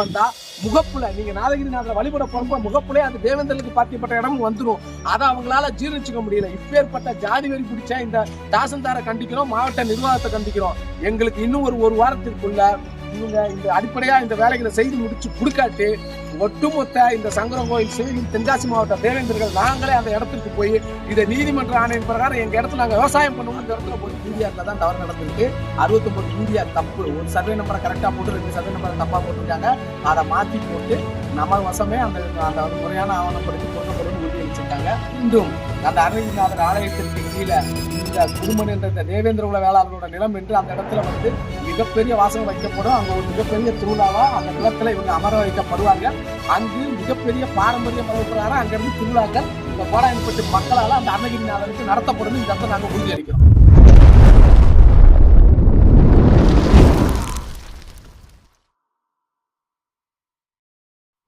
வந்தா முகப்புல நீங்க நாதகிரிநாதரை வழிபட போறப்ப முகப்புலே அந்த தேவேந்திரனுக்கு பாத்தியப்பட்ட இடம் வந்துடும் அதை அவங்களால ஜீரணிச்சுக்க முடியல. இப்பேற்பட்ட ஜாதி வரி பிடிச்ச இந்த தாசன்தாரை கண்டிக்கிறோம் மாவட்ட நிர்வாகத்தை கண்டிக்கிறோம். எங்களுக்கு இன்னும் ஒரு ஒரு வாரத்திற்குள்ள இவங்க இந்த அடிப்படையா இந்த வேலைகளை செய்து முடிச்சு கொடுக்காட்டு ஒட்டுமொத்த இந்த சங்கரம் கோயில் சிவகிரி தென்காசி மாவட்ட தேவேந்திரர்கள் நாங்களே அந்த இடத்துக்கு போய் இதை நீதிமன்ற ஆணையம் பிரகாரம் எங்க இடத்துல நாங்க விவசாயம் பண்ணுவோம் இந்த இடத்துல போய் மீடியாக்கள் தான் தவறு நடந்திருக்கு. அறுபத்தொன்பது மீடியா தப்பு. ஒரு சர்வே நம்பரை கரெக்டா போட்டு ரெண்டு சர்வே நம்பரை தப்பா போட்டிருக்காங்க. அதை மாத்தி போட்டு நம்ம வசமே அந்த அந்த முறையான ஆவணப்படுத்தி போட்டப்படும் உறுதி அளிச்சிருக்காங்க இன்றும் அந்த அருணகிரிநாதர் ஆலயத்திற்கு கீழே இந்த குடும்பம் என்ற இந்த தேவேந்திர குல வேளாளர்களோட நிலம் என்று அந்த இடத்துல வந்து மிகப்பெரிய வாசகம் வைக்கப்படும். அங்க ஒரு மிகப்பெரிய திருவிழாவா அந்த நிலத்தில் இவங்க அமர வைக்கப்படுவாங்க. அங்கு மிகப்பெரிய பாரம்பரிய மரபு பிரகாரம் அங்கிருந்து திருவிழாக்கள் இந்த கோடாயப்பட்டு மக்களால் அந்த அருணகிரிநாதருக்கு நடத்தப்படும். இந்த இடத்துல நாங்கள் உறுதியளிக்கிறோம்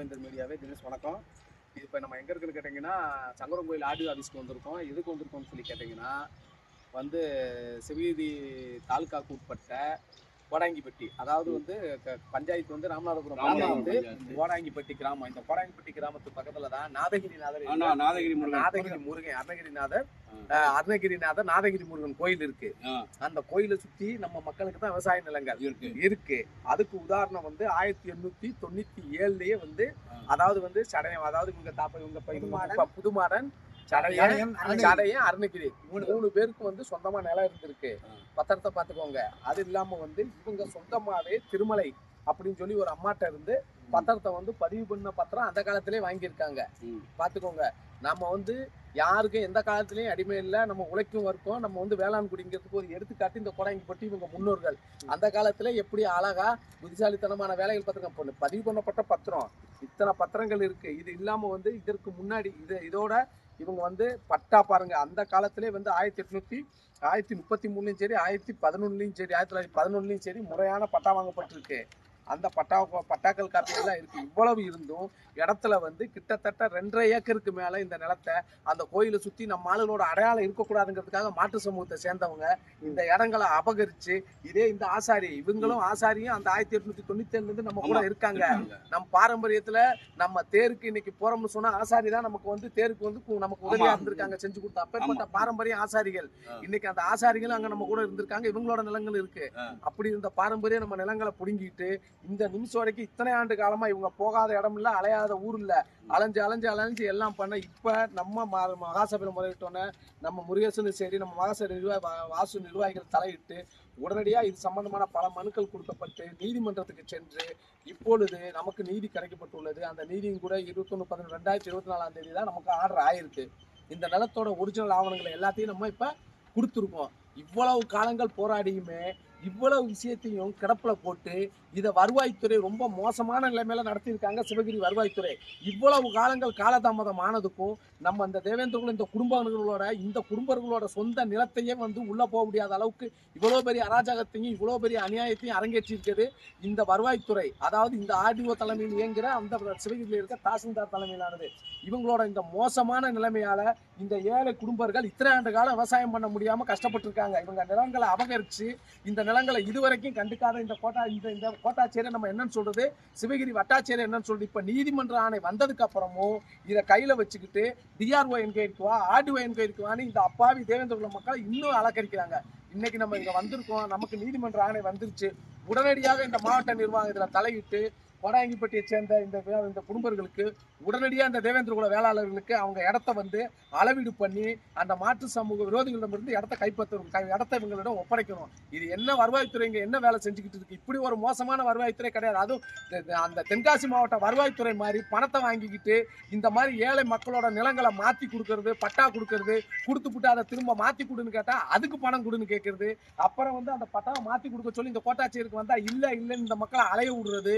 சொந்தங்களே மீடியாவே தினேஷ் வணக்கம். இது இப்போ நம்ம எங்கே இருக்குன்னு கேட்டிங்கன்னா சங்கரம் கோயில் ஆடியோ ஆஃபீஸ்க்கு வந்திருக்கோம். எதுக்கு வந்திருக்கோம்னு சொல்லி கேட்டிங்கன்னா வந்து செவிதி தாலுக்காக்கு உட்பட்ட கோடாங்கிப்பட்டி. அதாவது வந்து பஞ்சாயத்து வந்து ராமநாதபுரம் வந்து கோடாங்கிப்பட்டி கிராமம். இந்த கோடாங்கிப்பட்டி கிராமத்து பக்கத்துல தான் நாதகிரிநாதர் நாதகிரி முருகன். நாதகிரி முருகன் அருணகிரிநாதர் அஹ், அருணகிரிநாதர் நாதகிரி முருகன் கோயில் இருக்கு. அந்த கோயிலை சுத்தி நம்ம மக்களுக்கு தான் விவசாய நிலங்கள் இருக்கு. அதுக்கு உதாரணம் வந்து ஆயிரத்தி எண்ணூத்தி தொண்ணூத்தி ஏழுலயே வந்து. அதாவது வந்து சடையம் அதாவது இவங்க தாப்ப இவங்க புதுமாடன். சடையன் சடையன், அருணகிரி. மூணு. பேருக்கு வந்து சொந்தமா நிலம் இருந்திருக்கு. பத்திரத்தை பாத்துக்கோங்க அது இல்லாம வந்து இவங்க சொந்தமாவே திருமலை அப்படின்னு சொல்லி ஒரு அம்மாட்ட இருந்து பத்திரத்தை வந்து பதிவு பண்ண பத்திரம் அந்த காலத்திலே வாங்கியிருக்காங்க. ம். பாத்துக்கோங்க நம்ம வந்து யாருக்கும் எந்த காலத்திலயும் அடிமை இல்லை. நம்ம உழைக்கும் வர்க்கம். நம்ம வந்து வேளாண் குடிங்கிறதுக்கு ஒரு எடுத்துக்காட்டு இந்த கொடைங்கப்பட்டு இவங்க முன்னோர்கள். அந்த காலத்துல எப்படி அழகா புத்திசாலித்தனமான வேலைகள் பத்திரம் பொண்ணு பதிவு பண்ணப்பட்ட பத்திரம். இத்தனை பத்திரங்கள் இருக்கு. இது இல்லாம வந்து இதற்கு முன்னாடி இது இதோட இவங்க வந்து பட்டா பாருங்க அந்த காலத்திலே வந்து ஆயிரத்தி எட்நூத்தி ஆயிரத்தி முப்பத்தி மூணுலையும் சரி ஆயிரத்தி பதினொன்னுலையும் சரி ஆயிரத்தி தொள்ளாயிரத்தி பதினொன்னுலையும் சரி முறையான பட்டா வாங்கப்பட்டிருக்கு. அந்த பட்டா பட்டாக்கள் காப்பி எல்லாம் இருக்கு இவ்வளவு இருந்தும் இடத்துல வந்து கிட்டத்தட்ட ரெண்டரை ஏக்கருக்கு மேல இந்த நிலத்தை அந்த கோயிலை சுத்தி நம்ம ஆளுகளோட அடையாளம் இருக்கக்கூடாதுங்கிறதுக்காக மாட்டு சமூகத்தை சேர்ந்தவங்க இந்த இடங்களை அபகரிச்சு இதே இந்த ஆசாரி இவங்களும் ஆசாரியும் அந்த ஆயிரத்தி எட்நூத்தி தொண்ணூத்தி ஏழுல இருந்து நம்ம கூட. இருக்காங்க நம் பாரம்பரியத்துல நம்ம தேருக்கு இன்னைக்கு போறோம்னு சொன்னா ஆசாரி தான் நமக்கு வந்து தேருக்கு வந்து நமக்கு உதவியா ஆமா. இருந்திருக்காங்க செஞ்சு கொடுத்தா அப்பேற்பட்ட. பாரம்பரிய ஆசாரிகள். இன்னைக்கு அந்த ஆசாரிகளும் அங்க நம்ம கூட இருந்திருக்காங்க இவங்களோட நிலங்கள் இருக்கு. அப்படி இருந்த பாரம்பரிய நம்ம நிலங்களை புடுங்கிட்டு இந்த நிமிஷம் வரைக்கும் இத்தனை ஆண்டு காலமா இவங்க போகாத இடம் இல்ல அலையாத ஊர் இல்ல. அலைஞ்சு அலைஞ்சு அலைஞ்சு எல்லாம் பண்ண இப்ப நம்ம ம- மகாசபையில முறையிட்டோன்னே நம்ம முருகேசனும் சரி நம்ம மகாசபை நிர்வாக வாசு நிர்வாகிகள் தலையிட்டு உடனடியா இது சம்பந்தமான பல மனுக்கள் கொடுக்கப்பட்டு நீதிமன்றத்துக்கு சென்று இப்பொழுது நமக்கு நீதி கிடைக்கப்பட்டுள்ளது. அந்த நீதியும் கூட இருபத்தொன்னு பதினொன்று ரெண்டாயிரத்தி இருபத்தி நாலாம் தேதி தான் நமக்கு ஆர்டர் ஆயிருக்கு. இந்த நிலத்தோட ஒரிஜினல் ஆவணங்களை எல்லாத்தையும் நம்ம இப்ப கொடுத்துருக்கோம். இவ்வளவு காலங்கள் போராடியுமே இவ்வளவு விஷயத்தையும் கிடப்பில் போட்டு இதை வருவாய்த்துறை ரொம்ப மோசமான நிலைமையில நடத்தியிருக்காங்க சிவகிரி வருவாய்த்துறை. இவ்வளவு காலங்கள் காலதாமதம் ஆனதுக்கும் நம்ம இந்த தேவேந்திரகுல இந்த குடும்பங்களோட இந்த குடும்பங்களோட சொந்த நிலத்தையே வந்து உள்ளே போக முடியாத அளவுக்கு இவ்வளோ பெரிய அராஜகத்தையும் இவ்வளோ பெரிய அநியாயத்தையும் அரங்கேற்றிருக்கிறது இந்த வருவாய்த்துறை. அதாவது இந்த ஆர்டிஓ தலைமையில் இயங்குகிற அந்த சிவகிரியில் இருக்க தாசில்தார் தலைமையிலானது. இவங்களோட இந்த மோசமான நிலைமையால இந்த ஏழை குடும்பங்கள் இத்தனை ஆண்டு காலம் விவசாயம் பண்ண முடியாமல் கஷ்டப்பட்டிருக்காங்க. இவங்க நிலங்களை அபகரித்து இந்த நிலங்களை இதுவரைக்கும் கண்டுக்காத இந்த கோட்டா இந்த இந்த கோட்டாட்சியரை நம்ம என்னன்னு சொல்றது? சிவகிரி வட்டாட்சியர் என்னன்னு சொல்றது? இப்ப நீதிமன்ற ஆணை வந்ததுக்கு அப்புறமும் இதை கையில வச்சுக்கிட்டு டிஆர்ஓ என்கொயரிக்கு வா ஆர்டிஓ என்கொயரிக்கு வான்னு இந்த அப்பாவி தேவேந்திர மக்களை இன்னும் அலக்கரிக்கிறாங்க இன்னைக்கு நம்ம இங்க வந்திருக்கோம். நமக்கு நீதிமன்ற ஆணை வந்துருச்சு. உடனடியாக இந்த மாவட்ட நிர்வாகம் இதில் தலையிட்டு கோடாங்கிப்பட்டியை சேர்ந்த இந்த இந்த குடும்பங்களுக்கு உடனடியாக இந்த தேவேந்திர குல வேளாளர்களுக்கு அவங்க இடத்த வந்து அளவீடு பண்ணி அந்த மாற்று சமூக விரோதிகளிடமிருந்து இடத்த கைப்பற்றணும் இடத்த இவங்களிடம் ஒப்படைக்கணும். இது என்ன வருவாய்த்துறை இங்கே என்ன வேலை செஞ்சுக்கிட்டு இருக்கு? இப்படி ஒரு மோசமான வருவாய்த்துறை கிடையாது. அதுவும் அந்த தென்காசி மாவட்ட வருவாய்த்துறை மாதிரி பணத்தை வாங்கிக்கிட்டு இந்த மாதிரி ஏழை மக்களோட நிலங்களை மாற்றி கொடுக்கறது பட்டா கொடுக்கறது கொடுத்துப்புட்டு அதை திரும்ப மாற்றி கொடுன்னு கேட்டால் அதுக்கு பணம் கொடுன்னு கேட்கறது. அப்புறம் வந்து அந்த பட்டாவை மாற்றி கொடுக்க சொல்லி இந்த கோட்டாட்சியருக்கு வந்தால் இல்லை இல்லைன்னு இந்த மக்களை அலைய விடுறது.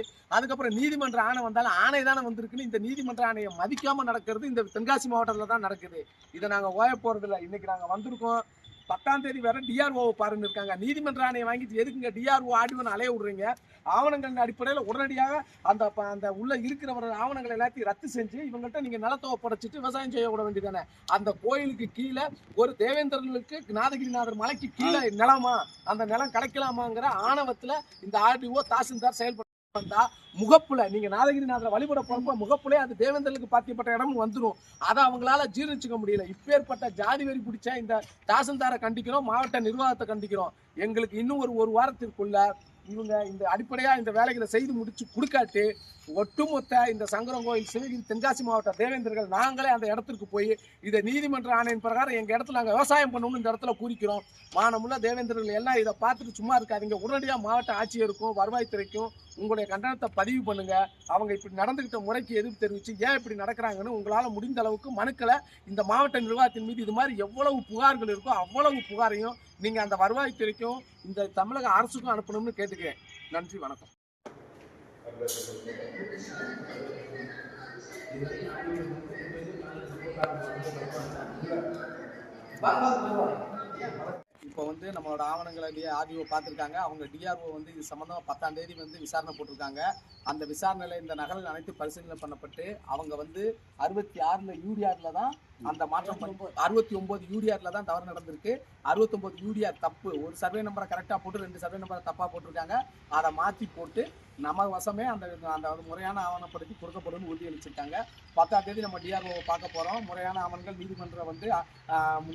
அதுக்கப்புறம் நீதிமன்ற ஆணை வந்தாலும் ஆணை தானே வந்திருக்குன்னு இந்த நீதிமன்ற ஆணையை மதிக்காம நடக்கிறது இந்த தென்காசி மாவட்டத்துல தான் நடக்குது. இதை நாங்க ஓய போறது இல்ல இன்னைக்கு நாங்க வந்திருக்கோம். பத்தாம் தேதி வேற டிஆர்ஓ பாருன்னு இருக்காங்க. நீதிமன்ற ஆணையை வாங்கிட்டு எதுக்குங்க டிஆர்ஓ ஆடிவன் அலைய விடுறீங்க? ஆவணங்களின் அடிப்படையில் உடனடியாக அந்த அந்த உள்ள இருக்கிறவர் ஆவணங்களை எல்லாத்தையும் ரத்து செஞ்சு இவங்கள்ட்ட நீங்கள் நிலத்தை படைச்சிட்டு விவசாயம் செய்ய விட வேண்டியதானே அந்த கோயிலுக்கு கீழே ஒரு தேவேந்திரர்களுக்கு நாதகிரிநாதர் மலைக்கு கீழே நிலமா? அந்த நிலம் கிடைக்கலாமாங்கிற ஆணவத்துல இந்த ஆர்டிஓ தாசில்தார் செயல்பட்டு வந்தா முகப்புல நீங்க நாதகிரிநாதரை வழிபட போறப்ப முகப்புலே அது தேவேந்தர்களுக்கு பாத்தியப்பட்ட இடம் வந்துடும் அதை அவங்களால ஜீரணிச்சுக்க முடியல. இப்பேற்பட்ட ஜாதி வெறி பிடிச்ச இந்த தாசந்தாரை கண்டிக்கிறோம் மாவட்ட நிர்வாகத்தை கண்டிக்கிறோம். எங்களுக்கு இன்னும் ஒரு ஒரு வாரத்திற்குள்ள இவங்க இந்த அடிப்படையாக இந்த வேலைகளை செய்து முடித்து கொடுக்காட்டு ஒட்டுமொத்த இந்த சங்கரம் கோயில் சிவகிரி தென்காசி மாவட்ட தேவேந்திரர்கள் நாங்களே அந்த இடத்திற்கு போய் இதை நீதிமன்ற ஆணையின் பிரகாரம் எங்கள் இடத்துல நாங்கள் விவசாயம் பண்ணணும்னு இந்த இடத்துல குறிக்கிறோம். மானமுள்ள தேவேந்திரர்கள் எல்லாம் இதை பார்த்துட்டு சும்மா இருக்காதீங்க. உடனடியாக மாவட்ட ஆட்சியருக்கும் வருவாய்த்துறைக்கும் உங்களுடைய கண்டனத்தை பதிவு பண்ணுங்க. அவங்க இப்படி நடந்துகிட்ட முறைக்கு எதிர்ப்பு தெரிவித்து ஏன் இப்படி நடக்கிறாங்கன்னு உங்களால் முடிந்த அளவுக்கு மனுக்களை இந்த மாவட்ட நிர்வாகத்தின் மீது இது மாதிரி எவ்வளவு புகார்கள் இருக்கோ அவ்வளவு புகாரையும் நீங்க அந்த வருவாய் துறைக்கும் இந்த தமிழக அரசுக்கும் அனுப்பணும்னு கேட்டுக்கிறேன். நன்றி வணக்கம். இப்போ வந்து நம்மளோட ஆவணங்களை ஆர்டிஓ பார்த்துருக்காங்க. அவங்க டிஆர்ஓ வந்து இது சம்மந்தமாக பத்தாம் தேதி வந்து விசாரணை போட்டிருக்காங்க. அந்த விசாரணையில் இந்த நகல் அனைத்து பரிசீலனை பண்ணப்பட்டு அவங்க வந்து அறுபத்தி ஆறில் யூடிஆரில் தான் அந்த மாற்றம் பண்ணி அறுபத்தி ஒம்பது யூடிஆரில் தான் தவறு நடந்திருக்கு. அறுபத்தொம்போது யூரியா தப்பு. ஒரு சர்வே நம்பரை கரெக்டாக போட்டு ரெண்டு சர்வே நம்பரை தப்பாக போட்டிருக்காங்க. அதை மாற்றி போட்டு நம்ம வசமே அந்த அந்த முறையான ஆவணப்படுத்தி கொடுக்கப்படும் உறுதியளிச்சிருக்காங்க பத்தாம் தேதி நம்ம டிஆர்ஓ பார்க்க போகிறோம் முறையான ஆவணங்கள் நீதிமன்றம் வந்து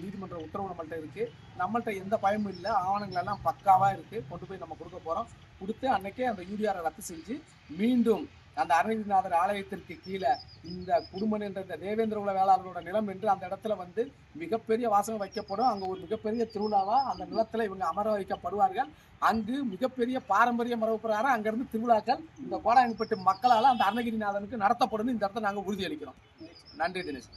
நீதிமன்ற உத்தரவு நம்மள்கிட்ட இருக்குது நம்மள்கிட்ட எந்த பயமும் இல்லை. ஆவணங்கள் எல்லாம் பக்காவாக இருக்குது கொண்டு போய் நம்ம கொடுக்க போகிறோம் கொடுத்து அன்னைக்கே அந்த யூடிஆரை ரத்து செஞ்சு மீண்டும் அந்த அரவிந்தநாதர் ஆலயத்திற்கு கீழே இந்த குடும்பம் என்ற இந்த தேவேந்திர குல வேளாளரோட நிலம் என்று அந்த இடத்துல வந்து மிகப்பெரிய வாசகம் வைக்கப்படும். அங்கே ஒரு மிகப்பெரிய திருவிழாவாக அந்த நிலத்தில் இவங்க அமர வைக்கப்படுவார்கள். அங்கு மிகப்பெரிய பாரம்பரிய மரபு பிரகாரம் அங்கேருந்து திருவிழாக்கள் இந்த கோடாங்கிப்பட்டு மக்களால் அந்த அருணகிரிநாதனுக்கு நடத்தப்படும். இந்த இடத்த நாங்கள் உறுதியளிக்கிறோம். நன்றி தினேஷ்.